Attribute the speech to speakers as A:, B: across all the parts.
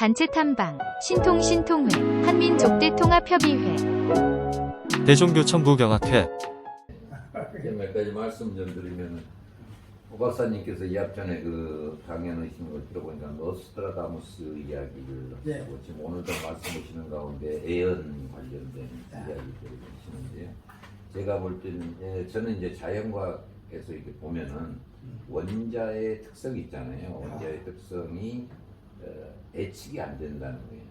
A: 단체 탐방, 신통신통회, 한민족대 통합협의회.
B: 대종교 천부경학회
C: 이제 몇 가지 말씀 좀 드리면 오 박사님께서 이합 전에 그 강연하시는 걸 들어보니까 노스트라다무스 이야기를
D: 네.
C: 하고 지금 오늘도 말씀하시는 가운데 애연 관련된 이야기들을 하시는데요. 제가 볼 때는 예, 저는 이제 자연과학에서 이렇게 보면은 원자의 특성이 있잖아요. 원자의 특성이 어, 예측이 안 된다는 거예요.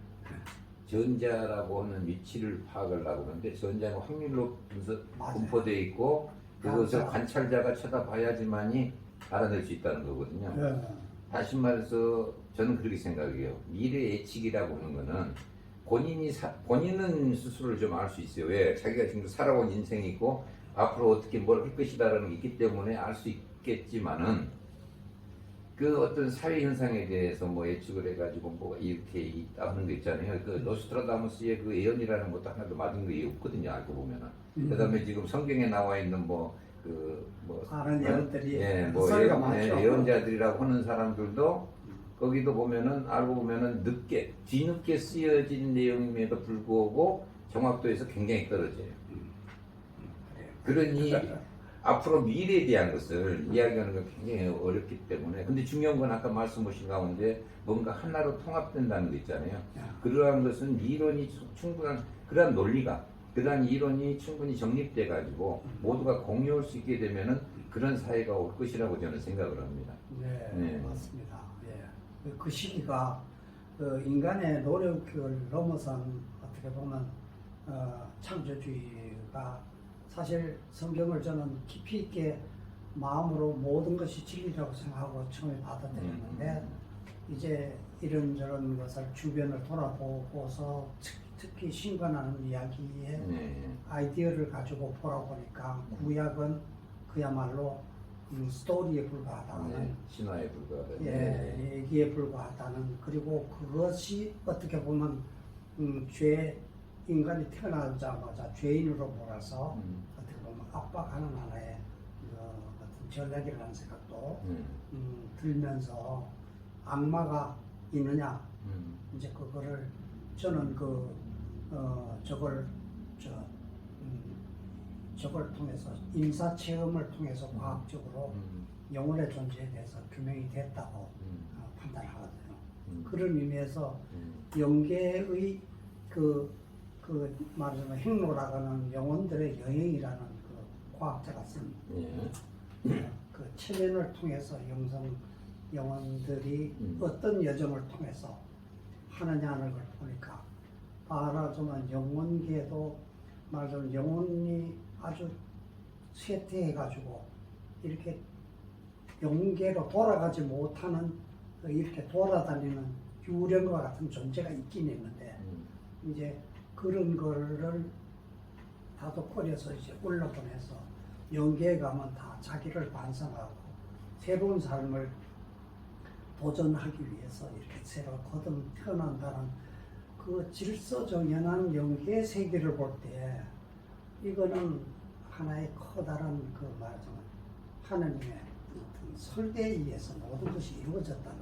C: 전자라고 하는 위치를 파악을 하고 그러는데 전자는 확률로 분석. 분포되어 있고 그것을
D: 맞아.
C: 관찰자가 쳐다봐야지만이 알아낼 수 있다는 거거든요.
D: 예.
C: 다시 말해서 저는 그렇게 생각해요. 미래 예측이라고 하는 거는 본인이 사, 본인은 스스로를 좀 알 수 있어요. 왜? 자기가 지금 살아온 인생이 있고 앞으로 어떻게 뭘 할 것이다라는 게 있기 때문에 알 수 있겠지만은 그 어떤 사회 현상에 대해서 뭐 예측을 해가지고 뭐가 이렇게 있다 하는 거 있잖아요. 그 노스트라다무스의 그 예언이라는 것도 하나도 맞은 게 없거든요. 알고 보면은.
D: 음.
C: 그다음에 지금 성경에 나와 있는 뭐 그뭐
D: 다른 예언들이
C: 예, 뭐
D: 소리가
C: 예언,
D: 많죠.
C: 예, 예언자들이라고 하는 사람들도 거기도 보면은 알고 보면은 늦게 뒤늦게 쓰여진 내용임에도 불구하고 정확도에서 굉장히 떨어져요. 그러니 앞으로 미래에 대한 것을 이야기하는 건 굉장히 어렵기 때문에 근데 중요한 건 아까 말씀하신 가운데 뭔가 하나로 통합된다는 거 있잖아요. 그러한 것은 이론이 충- 충분한 그러한 논리가 그러한 이론이 충분히 정립돼 가지고 모두가 공유할 수 있게 되면은 그런 사회가 올 것이라고 저는 생각을 합니다.
D: 네,
C: 네.
D: 맞습니다. 예. 그- 그 시기가 그 인간의 노력을 넘어선 어떻게 보면 어, 창조주의가 사실 성경을 저는 깊이 있게 마음으로 모든 것이 진리라고 생각하고 처음에 받아들였는데 이제 이런저런 것을 주변을 돌아보고서 특- 특히 신관하는 이야기에
C: 네.
D: 아이디어를 가지고 보라 보니까 구약은 그야말로 음, 스토리에 불과하다는
C: 네. 신화에 불과하다.
D: 예, 얘기에 불과하다는 그리고 그것이 어떻게 보면 음, 죄 인간이 태어나자마자 죄인으로 몰아서
C: 음.
D: 어떻게 보면 압박하는 하나의 어, 어떤 전략이라는 생각도
C: 음.
D: 음, 들면서 악마가 있느냐
C: 음.
D: 이제 그거를 저는 그 어, 저걸 저 음, 저걸 통해서 인사 체험을 통해서 과학적으로
C: 음.
D: 영혼의 존재에 대해서 규명이 됐다고
C: 음.
D: 어, 판단하거든요.
C: 음.
D: 그런 의미에서
C: 음.
D: 영계의 그, 그 말하자면 행로라가는 영혼들의 여행이라는 그 과학자가 쓴
C: 예.
D: 그 체면을 통해서 영성 영혼들이
C: 음.
D: 어떤 여정을 통해서 하느냐는 걸 보니까 말하자면 영혼계도 말하자면 영혼이 아주 쇠퇴해가지고 이렇게 영계로 돌아가지 못하는 그 이렇게 돌아다니는 유령과 같은 존재가 있긴 있는데
C: 음.
D: 이제 그런 거를 다독거려서 이제 올라보내서 영계에 가면 다 자기를 반성하고 새로운 삶을 도전하기 위해서 이렇게 새로 거듭 태어난다는 그 질서 정연한 영계 세계를 볼 때 이거는 하나의 커다란 그 말하자면 하나님의 어떤 설계에 의해서 모든 것이 이루어졌다는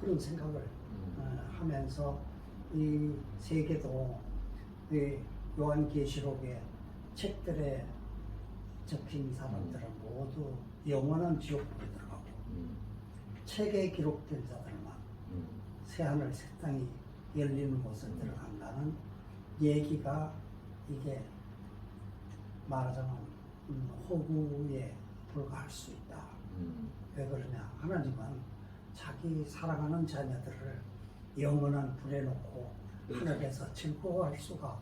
D: 그런 생각을
C: 음.
D: 어, 하면서 이 세계도 이 요한계시록의 책들에 적힌 사람들은 모두 영원한 지옥불에 들어가고
C: 음.
D: 책에 기록된 자들만
C: 음.
D: 새하늘 새 땅이 열리는 곳에 들어간다는 얘기가 이게 말하자면 음, 호구에 불과할 수 있다.
C: 음.
D: 왜 그러냐? 하나님은 자기 사랑하는 자녀들을 영원한 불에 놓고. 하늘에서 즐거워할 수가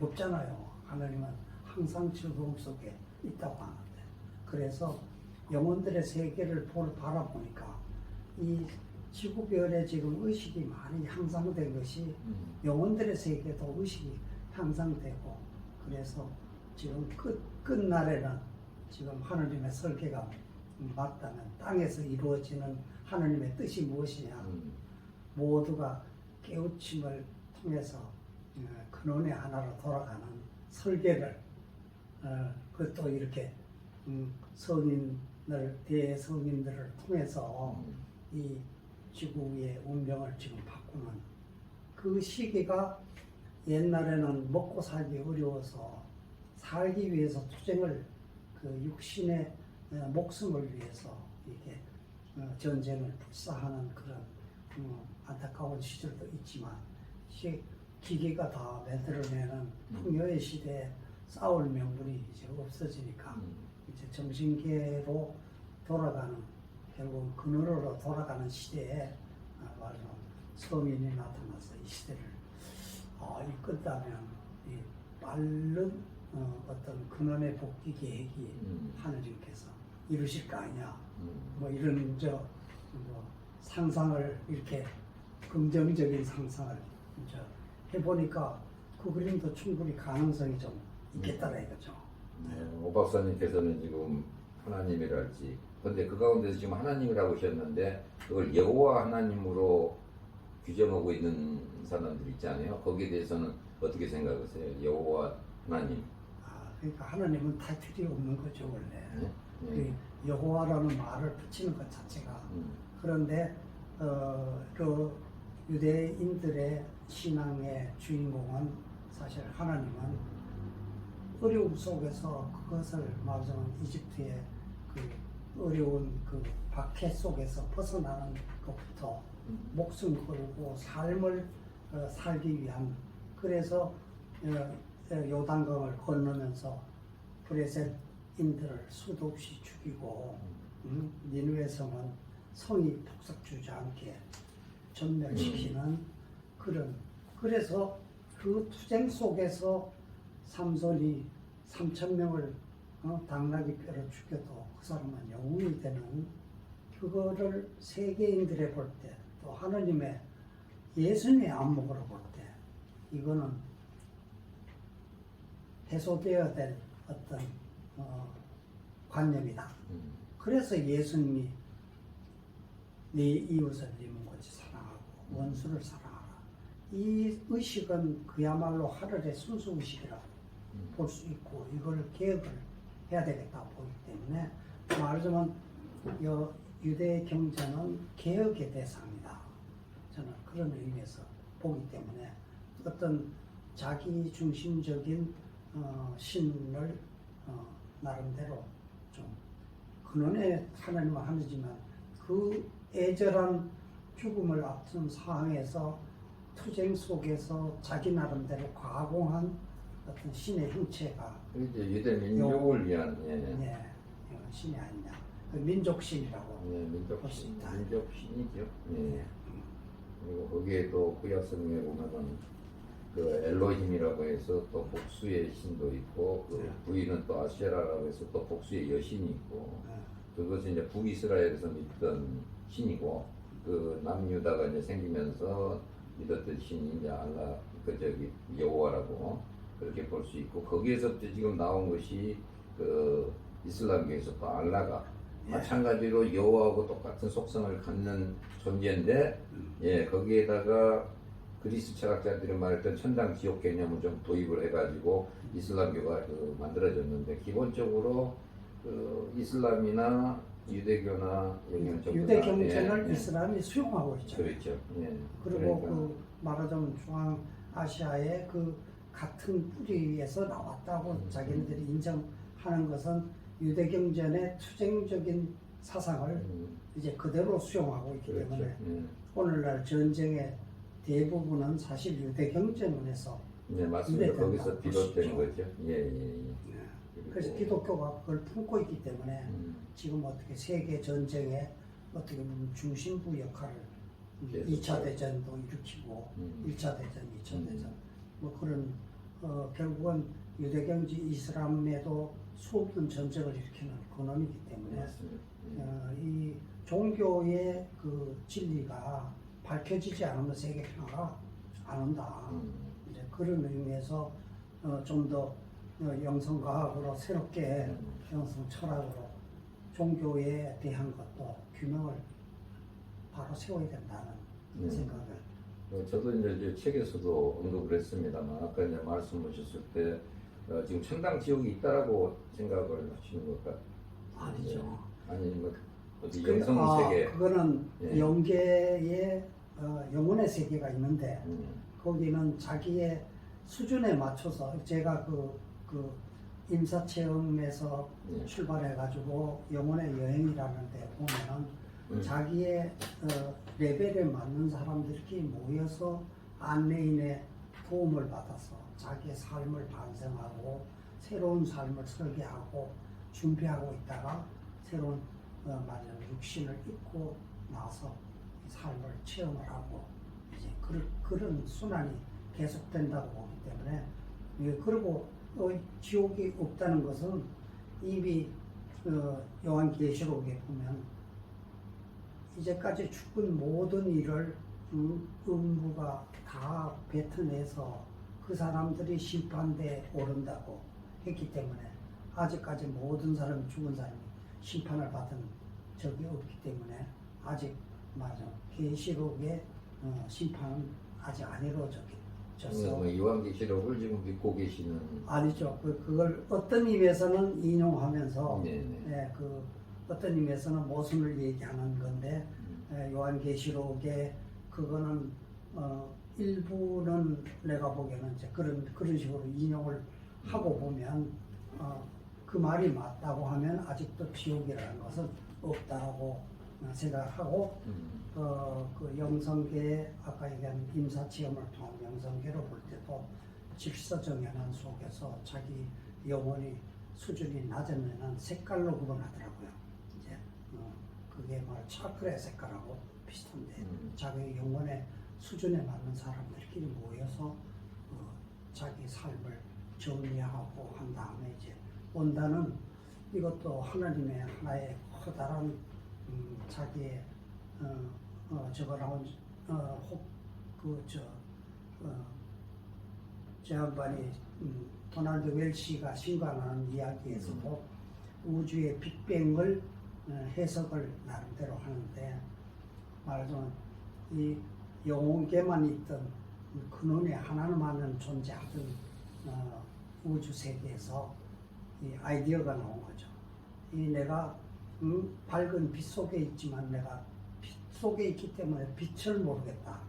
D: 없잖아요. 하나님은 항상 즐거움 속에 있다고 하는데 그래서 영혼들의 세계를 볼 바라보니까 이 지구별에 지금 의식이 많이 향상된 것이
C: 음.
D: 영혼들의 세계도 의식이 향상되고 그래서 지금 끝 끝날에는 지금 하나님의 설계가 맞다면 땅에서 이루어지는 하나님의 뜻이 무엇이냐
C: 음.
D: 모두가 깨우침을 통해서 어, 근원의 하나로 돌아가는 설계를 어, 그것도 이렇게 음, 성인들 대성인들을 통해서
C: 음.
D: 이 지구의 운명을 지금 바꾸는 그 시기가 옛날에는 먹고 살기 어려워서 살기 위해서 투쟁을 그 육신의 어, 목숨을 위해서 이게 어, 전쟁을 불사하는 그런 어, 안타까운 시절도 있지만 시, 기계가 다 만들어내는 풍요의 시대에 싸울 명분이 이제 없어지니까
C: 음.
D: 이제 정신계로 돌아가는 결국 그늘으로 돌아가는 시대에 아, 말하자면 서민이 나타나서 이 시대를 아, 이끌다면 이 빠른 어, 어떤 근원의 복귀 계획이
C: 음.
D: 하느님께서 이루실 거 아니야.
C: 음.
D: 뭐 이런 저 뭐 상상을 이렇게 긍정적인 상상을 저 해보니까 그 그림도 충분히 가능성이 좀 있겠다라 이거죠.
C: 네, 오 박사님께서는 지금 하나님이랄지 근데 그 가운데서 지금 하나님이라고 하셨는데 그걸 여호와 하나님으로 규정하고 있는 사람들 있잖아요. 거기에 대해서는 어떻게 생각하세요? 여호와 하나님.
D: 아, 그러니까 하나님은 타이틀이 없는 거죠 원래.
C: 네? 네.
D: 그 여호와라는 말을 붙이는 것 자체가
C: 음,
D: 그런데 어, 그 유대인들의 신앙의 주인공은 사실 하나님은 어려움 속에서 그것을 말하자면 이집트의 그 어려운 그 박해 속에서 벗어나는 것부터 목숨 걸고 삶을 어, 살기 위한 그래서 어, 어, 요단강을 건너면서 브레셋인들을 수도 없이 죽이고 음, 니누의 성은 성이 폭삭 주지 않게 전멸시키는 그런 그래서 그 투쟁 속에서 삼손이 3천 명을 어, 당나귀 뼈로 죽여도 그 사람은 영웅이 되는 그거를 세계인들의 볼 때 또 하나님의 예수님의 안목으로 볼 때 이거는 해소되어야 될 어떤 어, 관념이다.
C: 음,
D: 그래서 예수님이 네 이웃을 네 몸같이 사랑하고 원수를 사랑하라. 이 의식은 그야말로 하늘의 순수 의식이라고
C: 음.
D: 볼수 있고 이걸 개혁을 해야 되겠다 보기 때문에 말하자면 여- 유대 경제는 개혁의 대상이다. 저는 그런 의미에서 보기 때문에 어떤 자기 중심적인 어, 신을 어, 나름대로 좀 근원의 하나님은 하느지만 그 애절한 죽음을 앞둔 상황에서 투쟁 속에서 자기 나름대로 가공한 어떤 신의 형체가
C: 이제 유대 민족을 위한 예,
D: 예, 신이 아니냐 그 민족신이라고
C: 예, 민족
D: 볼수
C: 신,
D: 있다.
C: 민족 신이죠. 예.
D: 예.
C: 그리고 거기에 또 구약 성경에 보면은 그 엘로힘이라고 해서 또 복수의 신도 있고 그
D: 네.
C: 부인은 또 아세라라고 해서 또 복수의 여신이 있고
D: 예.
C: 그것은 이제 북이스라엘에서 믿던 신이고 그 남유다가 이제 생기면서 믿었던 신이 이제 알라 그 저기 여호와라고 그렇게 볼 수 있고 거기에서부터 지금 나온 것이 그 이슬람교에서 또 알라가
D: 예.
C: 마찬가지로 여호와하고 똑같은 속성을 갖는 존재인데
D: 음.
C: 예 거기에다가 그리스 철학자들이 말했던 천당 지옥 개념을 좀 도입을 해가지고 이슬람교가 그 만들어졌는데 기본적으로 그 이슬람이나 유대교나
D: 유대
C: 다,
D: 경제를
C: 예, 예.
D: 이스라엘이 수용하고 있죠.
C: 그렇죠. 예.
D: 그리고
C: 그러니까,
D: 그 말하자면 중앙 아시아의 그 같은 뿌리에서 나왔다고
C: 음,
D: 자기네들이 인정하는 것은 유대 경전의 투쟁적인 사상을
C: 음,
D: 이제 그대로 수용하고 있기
C: 그렇죠.
D: 때문에
C: 예.
D: 오늘날 전쟁의 대부분은 사실 유대 경전에서
C: 네 맞습니다. 거기서 비롯된. 거죠. 예, 예, 예.
D: 그래서 기독교가 그걸 품고 있기 때문에
C: 음,
D: 지금 어떻게 세계 전쟁에 어떻게 보면 중심부 역할을
C: 계속
D: 2차 대전도 일으키고
C: 음.
D: 1차 대전, 2차
C: 음.
D: 대전 뭐 그런 어, 결국은 유대경제 이슬람에도 수없는 전쟁을 일으키는 근원이기 때문에. 어, 이 종교의 그 진리가 밝혀지지 않으면 세계 평화가 안 온다.
C: 음,
D: 이제 그런 의미에서 어, 좀더 어, 영성과학으로 새롭게
C: 음.
D: 영성 철학으로 종교에 대한 것도 규명을 바로 세워야 된다는
C: 음.
D: 생각을
C: 어, 저도 이제 이 책에서도 언급을 했습니다만 아까 이제 말씀 하셨을 때 어, 지금 천당 지옥이 있다라고 생각을 하시는 걸까?
D: 아니죠.
C: 아니 뭐 어디
D: 그-
C: 영성
D: 아,
C: 세계
D: 그거는
C: 예.
D: 영계의 어, 영혼의 세계가 있는데
C: 음.
D: 거기는 자기의 수준에 맞춰서 제가 그, 그 임사체험에서
C: 예.
D: 출발해 가지고 영혼의 여행이라는 데 보면은
C: 음.
D: 자기의 어, 레벨에 맞는 사람들끼리 모여서 안내인의 도움을 받아서 자기의 삶을 반성하고 새로운 삶을 설계하고 준비하고 있다가 새로운 어, 말하자면 육신을 입고 나서 이 삶을 체험을 하고 이제 그런, 그런 순환이 계속된다고 보기 때문에 예, 그리고 어, 지옥이 없다는 것은 이미 어, 요한계시록에 보면 이제까지 죽은 모든 일을 음, 음부가 다 뱉어내서 그 사람들이 심판대에 오른다고 했기 때문에 아직까지 모든 사람이 죽은 사람이 심판을 받은 적이 없기 때문에 아직 맞아 계시록의 어, 심판은 아직 안 이루어졌어.
C: 뭐 요한계시록을 지금 믿고 계시는
D: 아니죠. 그, 그걸 어떤 의미에서는 인용하면서
C: 네네.
D: 예, 그 어떤 의미에서는 모순을 얘기하는 건데
C: 음.
D: 예, 요한계시록에 그거는 어, 일부는 내가 보기에는 이제 그런 그런 식으로 인용을 하고 보면 어, 그 말이 맞다고 하면 아직도 지옥이라는 것은 없다고 생각하고
C: 음.
D: 어, 그 영성계 아까 얘기한 임사체험을 통한 영성계로 볼 때도 질서정연한 속에서 자기 영혼이 수준이 낮으면은 색깔로 구분하더라고요. 이제 어, 그게 말 차크의 색깔하고 비슷한데
C: 음.
D: 자기 영혼의 수준에 맞는 사람들끼리 모여서 어, 자기 삶을 정리하고 한 다음에 이제 온다는 이것도 하나님의 하나의 커다란 음, 자기의 어, 어, 저거 나온 어, 그저 어, 저 양반이 음, 도널드 웰시가 신관하는 이야기에서도 우주의 빅뱅을 어, 해석을 나름대로 하는데 말하자면 이 영혼계만 있던 근원의 하나만은 존재하던 어, 우주 세계에서 이 아이디어가 나온 거죠. 이 내가 음, 밝은 빛 속에 있지만 내가 빛 속에 있기 때문에 빛을 모르겠다.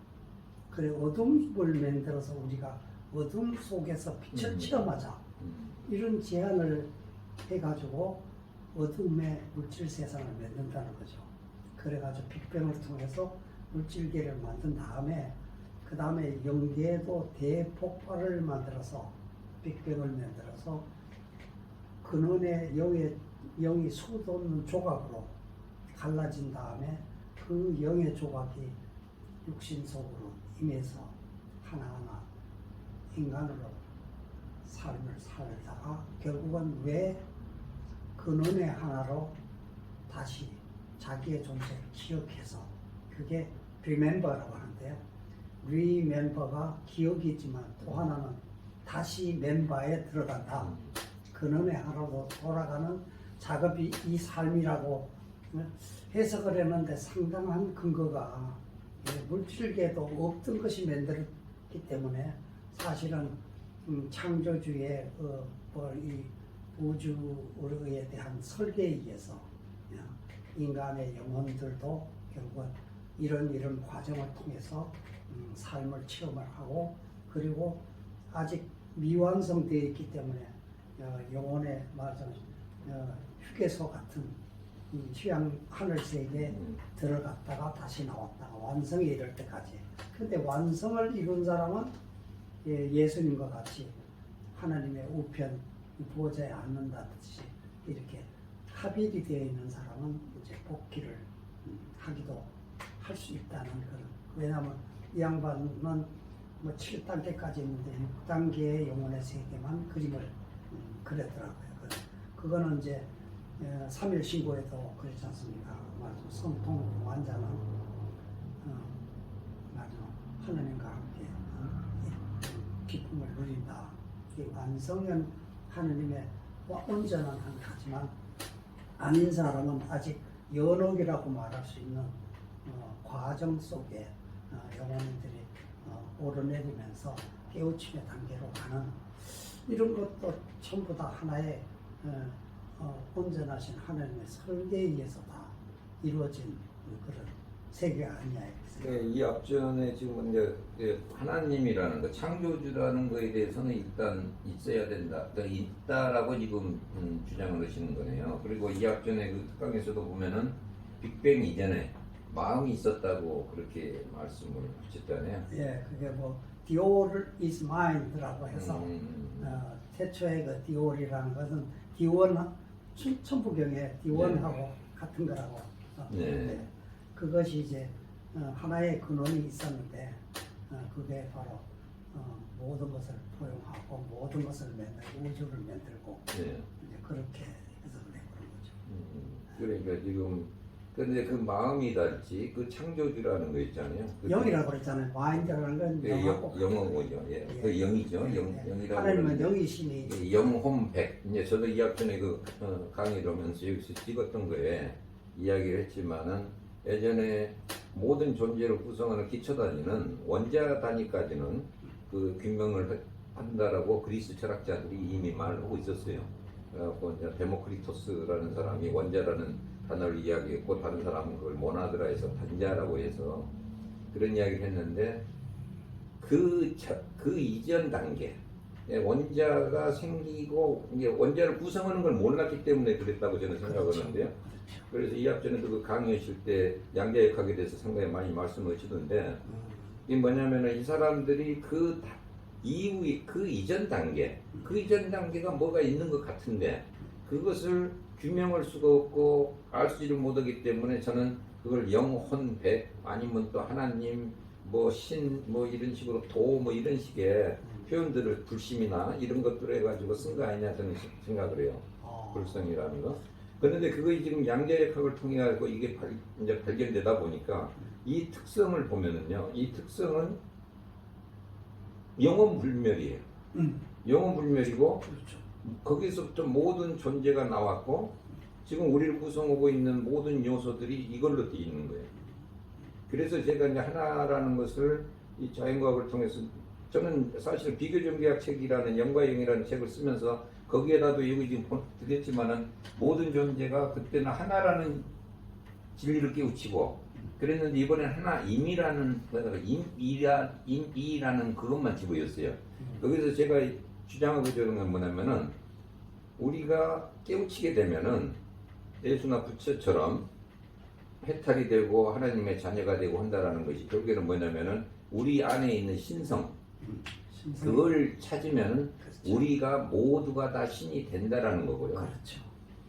D: 그래 어둠을 만들어서 우리가 어둠 속에서 빛을
C: 음.
D: 체험하자.
C: 음.
D: 이런 제안을 해가지고 어둠의 물질 세상을 만든다는 거죠. 그래가지고 빅뱅을 통해서 물질계를 만든 다음에 그 다음에 영계도 대폭발을 만들어서 빅뱅을 만들어서 근원의 영의 영이 수없는 조각으로 갈라진 다음에 그 영의 조각이 육신 속으로 임해서 하나하나 인간으로 삶을 살다가 결국은 왜 근원의 하나로 다시 자기의 존재를 기억해서 그게 remember라고 하는데요. remember가 기억이지만 또 하나는 다시 멤버에 들어간다. 근원의 하나로 돌아가는 작업이 이 삶이라고 해석을 했는데 상당한 근거가 예, 물질계도 없던 것이 만들었기 때문에 사실은 음, 창조주의 어, 뭐이 우주에 대한 설계에 의해서 야, 인간의 영혼들도 결국은 이런 이런 과정을 통해서 음, 삶을 체험을 하고 그리고 아직 미완성되어 있기 때문에 어, 영혼의 말하자면 어, 휴게소 같은 이 휴양 하늘 세계에
C: 음.
D: 들어갔다가 다시 나왔다가 완성에 이를 때까지. 근데 완성을 이룬 사람은 예, 예수님과 같이 하나님의 우편 보좌에 앉는다듯이 이렇게 합일이 되어 있는 사람은 이제 복귀를 음, 하기도 할 수 있다는 그런. 왜냐하면 이 양반은 뭐 7단계까지 있는데 6단계의 영혼의 세계만 그림을 음, 그렸더라고요. 그- 그거는 이제 3일 신고에도 그렇지 않습니까? 맞아. 성통 완자는 어, 맞아. 하나님과 함께 어, 이 기쁨을 누린다. 이 완성은 하나님의 와- 온전한 하지만 아닌 사람은 아직 연옥이라고 말할 수 있는 어, 과정 속에 어, 영혼들이 어, 오르내리면서 깨우침의 단계로 가는 이런 것도 전부 다 하나의 어, 어, 온전하신 하나님의 설계에 의해서 다 이루어진 그런 세계가 아니냐
C: 네, 이 앞전에 지금 이제 그 하나님이라는 거, 창조주라는 거에 대해서는 일단 있어야 된다, 그러니까 있다라고 지금 음, 주장을 하시는 거네요. 그리고 이 앞전에 그 특강에서도 보면은 빅뱅 이전에 마음이 있었다고 그렇게 말씀을 하셨잖아요.
D: 예, 그게 뭐 디올 is mind라고 해서
C: 음,
D: 어, 태초의 그 디올이라는 것은 천- 천부경의 디원하고 같은 거라고 어,
C: 네.
D: 그것이 이제 어, 하나의 근원이 있었는데 어, 그게 바로 어, 모든 것을 포용하고 모든 것을 만들고 우주를 만들고
C: 네.
D: 이제 그렇게 해석을 해보는 거죠.
C: 음, 그러니까 지금 근데 그 마음이 달지 그 창조주라는 거 있잖아요. 그
D: 영이라고 그랬잖아요. 마인드라는 건
C: 예,
D: 영하고
C: 영, 영어군요. 예.
D: 예.
C: 그 영이죠. 영,
D: 예, 예.
C: 영이라고.
D: 하나님은 영이시니
C: 이 영혼백 이제 저도 이 앞전에 그 어, 강의를 하면서 여기서 찍었던 거에 이야기를 했지만은 예전에 모든 존재를 구성하는 기초 단위는 원자 단위까지는 그 규명을 해- 한다라고 그리스 철학자들이 이미 말하고 있었어요. 그래갖고 이제 데모크리토스라는 사람이 원자라는 단어를 이야기했고 다른 사람은 그걸 모나드라에서 단자라고 해서 그런 이야기를 했는데 그, 차- 그 이전 단계 예, 원자가 생기고 이게 원자를 구성하는 걸 몰랐기 때문에 그랬다고 저는 생각을
D: 그렇죠.
C: 하는데요. 그래서 이 앞전에도 그 강의하실 때 양자역학에 대해서 상당히 많이 말씀을 하시던데
D: 음,
C: 이게 뭐냐면은 이 사람들이 그 다- 이후 그 이전 단계 그 이전 단계가 뭐가 있는 것 같은데 그것을 규명할 수가 없고 알지를 못하기 때문에 저는 그걸 영혼 백 아니면 또 하나님 뭐신뭐 이런 식으로 도 뭐 이런 식의 표현들을 불심이나 이런 것들을 해가지고 쓴 거 아니냐 저는 시- 생각을 해요.
D: 어,
C: 불성이라는 거. 그런데 그거 지금 양자역학을 통해 가지고 이게 발, 이제 발견되다 보니까 이 특성을 보면은요, 이 특성은 영원 불멸이에요.
D: 음,
C: 영원 불멸이고
D: 그렇죠.
C: 거기서부터 모든 존재가 나왔고 지금 우리를 구성하고 있는 모든 요소들이 이걸로 되어 있는 거예요. 그래서 제가 이제 하나라는 것을 이 자연과학을 통해서 저는 사실 비교정비학 책이라는 영과 영이라는 책을 쓰면서 거기에다도 여기 지금 본- 드렸지만은 모든 존재가 그때는 하나라는 진리를 깨우치고 그랬는데 이번엔 하나 임이라는 뭐랄까, 임이라 임이라는 그것만 집어였어요. 여기서 제가 주장하고 있는 건 뭐냐면은 우리가 깨우치게 되면은 예수나 부처처럼 해탈이 되고 하나님의 자녀가 되고 한다라는 것이 결국에는 뭐냐면은 우리 안에 있는 신성 그걸 찾으면은
D: 그렇죠.
C: 우리가 모두가 다 신이 된다라는 거고요.
D: 그렇죠.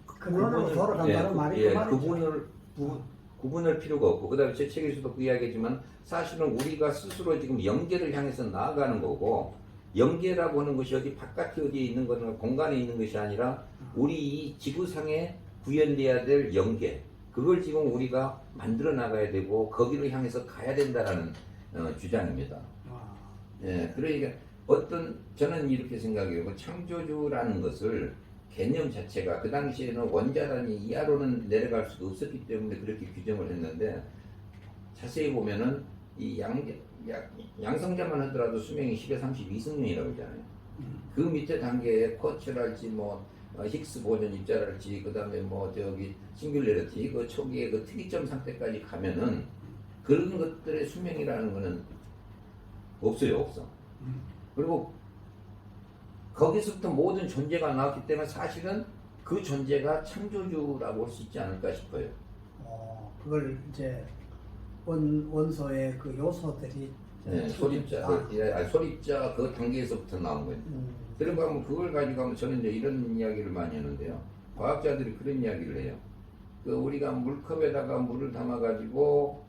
C: 그분을-
D: 돌아간다는
C: 예,
D: 말이
C: 예,
D: 그 말이죠.
C: 그분을 구, 구분할 필요가 없고 그다음에 제 책에서도 그 이야기했지만 사실은 우리가 스스로 지금 영계를 향해서 나아가는 거고 영계라고 하는 것이 어디 바깥에 어디에 있는 거는 공간에 있는 것이 아니라 우리 이 지구상에 구현돼야 될 영계 그걸 지금 우리가 만들어 나가야 되고 거기를 향해서 가야 된다라는 어, 주장입니다.
D: 와,
C: 예, 그러니까 어떤 저는 이렇게 생각해요. 그 창조주라는 것을 개념 자체가 그 당시에는 원자단위 이하로는 내려갈 수가 없었기 때문에 그렇게 규정을 했는데 자세히 보면은 이 양, 양, 양성자만 하더라도 수명이 10에 32승년이라고 하잖아요. 그 밑에 단계에 쿼츠랄지 뭐 어, 힉스 보존 입자랄지 그다음에 뭐 저기 싱귤레리티 그 초기에 그 특이점 상태까지 가면은 그런 것들의 수명이라는 거는 없어요 없어.
D: 음.
C: 그리고 거기서부터 모든 존재가 나왔기 때문에 사실은 그 존재가 창조주라고 할 수 있지 않을까 싶어요.
D: 어, 그걸 이제 원 원소의 그 요소들이
C: 네, 소립자,
D: 아,
C: 그, 예, 아니, 소립자 그 단계에서부터 나온 거예요.
D: 음,
C: 그러고 하면 그걸 가지고 하면 저는 이제 이런 이야기를 많이 하는데요. 과학자들이 그런 이야기를 해요. 그 우리가 물컵에다가 물을 담아가지고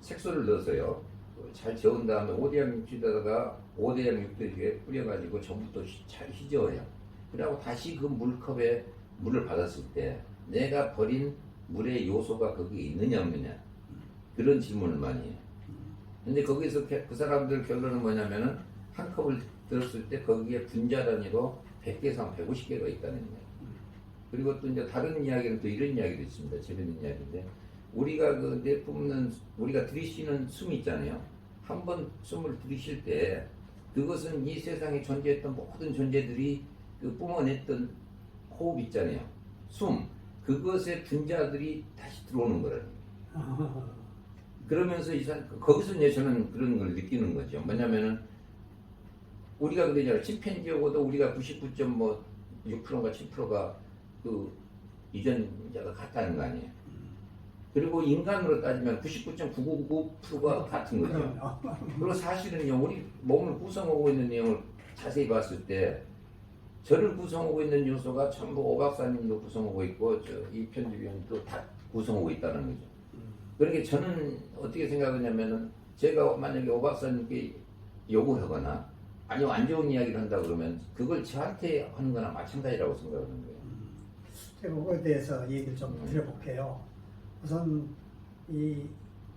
C: 색소를 넣어서요. 잘 저은 다음에 오대양 육지에다가 오대양 육대기에 뿌려가지고 전부터 휘- 잘 휘저어요. 그리고 다시 그 물컵에 물을 받았을 때 내가 버린 물의 요소가 거기에 있느냐 없느냐 그런 질문을 많이 해요. 근데 거기서 게- 그 사람들 결론은 뭐냐면은 한 컵을 들었을 때 거기에 분자 단위로 100개 이상 150개가 있다는 이야기. 그리고 또 이제 다른 이야기는 또 이런 이야기도 있습니다. 재밌는 이야기인데 우리가 그 내뿜는 우리가 들이쉬는 숨이 있잖아요. 한 번 숨을 들이쉴 때 그것은 이 세상에 존재했던 모든 존재들이 그 뿜어냈던 호흡 있잖아요. 숨 그것의 분자들이 다시 들어오는 거라는 거예요. 그러면서 이 사람 거기서 이제 저는 그런 걸 느끼는 거죠. 뭐냐면은 우리가 그러잖아요. 침팬지하고도 우리가 99.6%가 7%가 그 유전자가 같다는 거 아니에요. 그리고 인간으로 따지면 99.999%가 같은 거죠.
D: 그럼요.
C: 그리고 사실은요, 우리 몸을 구성하고 있는 내용을 자세히 봤을 때, 저를 구성하고 있는 요소가 전부 오 박사님도 구성하고 있고, 저 이 편집위원도 다 구성하고 있다는 거죠. 그러니까 저는 어떻게 생각하냐면은, 제가 만약에 오 박사님께 요구하거나, 아니면 안 좋은 이야기를 한다 그러면, 그걸 저한테 하는 거나 마찬가지라고 생각하는 거예요.
D: 제가 그거에 대해서 얘기를 좀
C: 음.
D: 드려볼게요. 우선 이,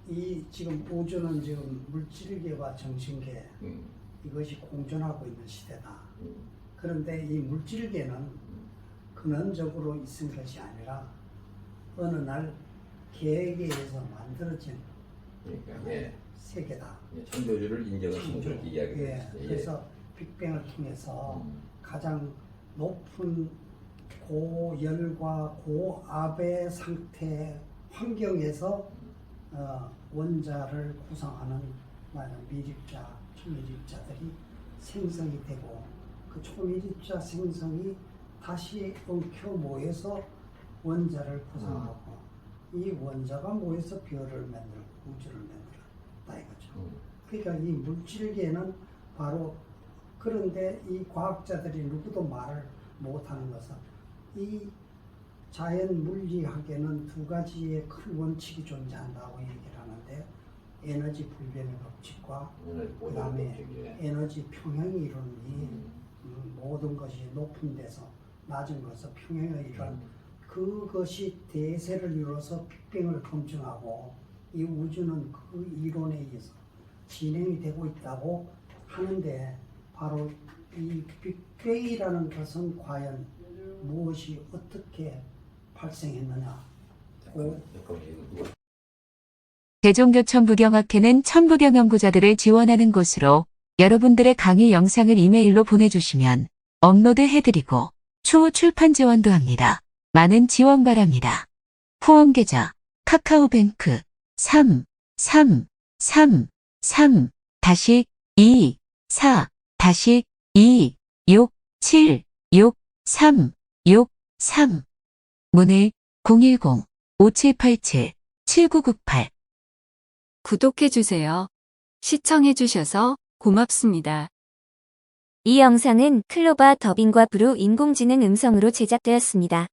D: 이 지금 우주는 지금 물질계와 정신계
C: 음,
D: 이것이 공존하고 있는 시대다.
C: 음,
D: 그런데 이 물질계는 근원적으로 있은 것이 아니라 어느 날 계획에 의해서 만들어진
C: 그러니까, 예,
D: 세계다.
C: 예, 창조주를 이야기를
D: 예,
C: 했어요. 예.
D: 그래서 빅뱅을 통해서
C: 음,
D: 가장 높은 고열과 고압의 상태 환경에서 어, 원자를 구성하는 많은 미립자, 초미립자들이 생성이 되고 그 초미립자 생성이 다시 엉켜 모여서 원자를 구성하고 이 원자가 모여서 별을 만들고 우주를 만들었다 이거죠.
C: 음.
D: 그러니까 이 물질계는 바로 그런데 이 과학자들이 누구도 말을 못하는 것은 이 자연 물리학에는 두 가지의 큰 원칙이 존재한다고 얘기를 하는데 에너지 불변의 법칙과
C: 오늘
D: 그
C: 보는
D: 다음에
C: 법칙이에요.
D: 에너지 평행 이론이
C: 음,
D: 음, 모든 것이 높은 데서 낮은 평행을 이룬
C: 음.
D: 그것이 대세를 이뤄서 빅뱅을 검증하고 이 우주는 그 이론에 의해서 진행이 되고 있다고 하는데 바로 이 빅뱅이라는 것은 과연 무엇이 어떻게 발생했느냐
B: 대종교천부경학회는 천부경 연구자들을 지원하는 곳으로 여러분들의 강의 영상을 이메일로 보내주시면 업로드 해드리고 추후 출판 지원도 합니다. 많은 지원 바랍니다. 후원 계좌 카카오뱅크 3 3 3 3 다시 2 4 다시 2 6 7 6 3 6 3 문의 010 5787 7998
E: 구독해주세요. 시청해주셔서 고맙습니다.
F: 이 영상은 클로바 더빙과 브루 인공지능 음성으로 제작되었습니다.